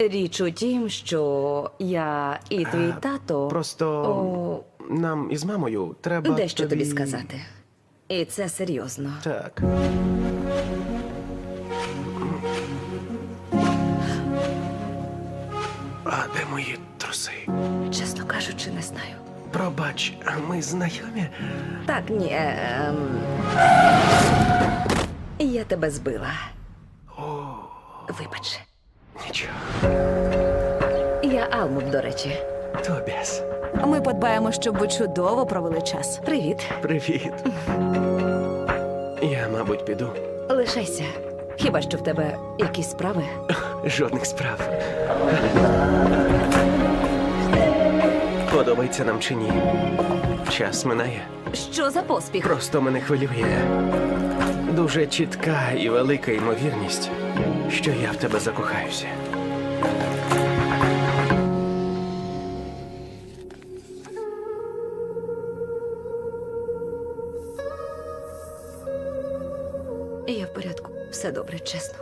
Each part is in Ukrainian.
Річ у тім, що я і твій тато Просто О. нам із мамою треба. дещо тобі тобі сказати. І це серйозно. Так. А де мої труси? Чесно кажучи, не знаю. Пробач, а ми знайомі? Так, ні. Ем... Я тебе збила. Вибач. Нічого. Я Алмут, до речі. Тобіас. Ми подбаємо, щоб ви чудово провели час. Привіт. Привіт. Я, мабуть, піду. Лишайся. Хіба що в тебе якісь справи? Жодних справ. Подобається нам чи ні? Час минає. Що за поспіх? Просто мене хвилює. Дуже чітка і велика ймовірність, що я в тебе закохаюся. Я в порядку. Все добре, чесно.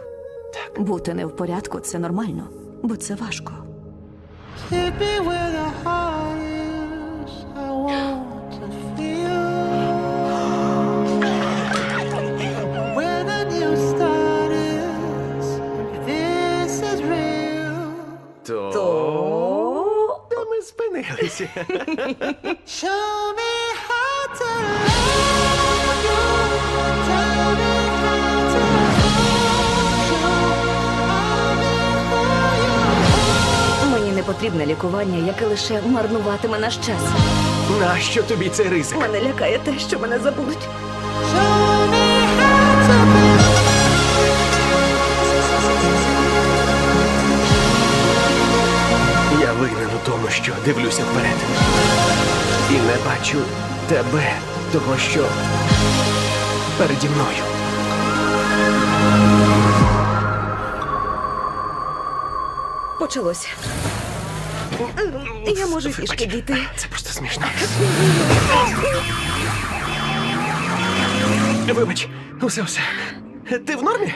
Бути не в порядку це нормально, бо це важко. Hit То, То То ми спинилися. Show me how to love you. Tell me how to hold you. I'll be who you мені не потрібне лікування, яке лише марнуватиме наш час. Нащо тобі цей ризик? Мене лякає те, що мене забудуть. Show що дивлюся вперед. І не бачу тебе, того, що переді мною. Почалося. Я можу Вибач, пішки дійти. Це просто смішно. Вибач, усе, усе. Ти в нормі?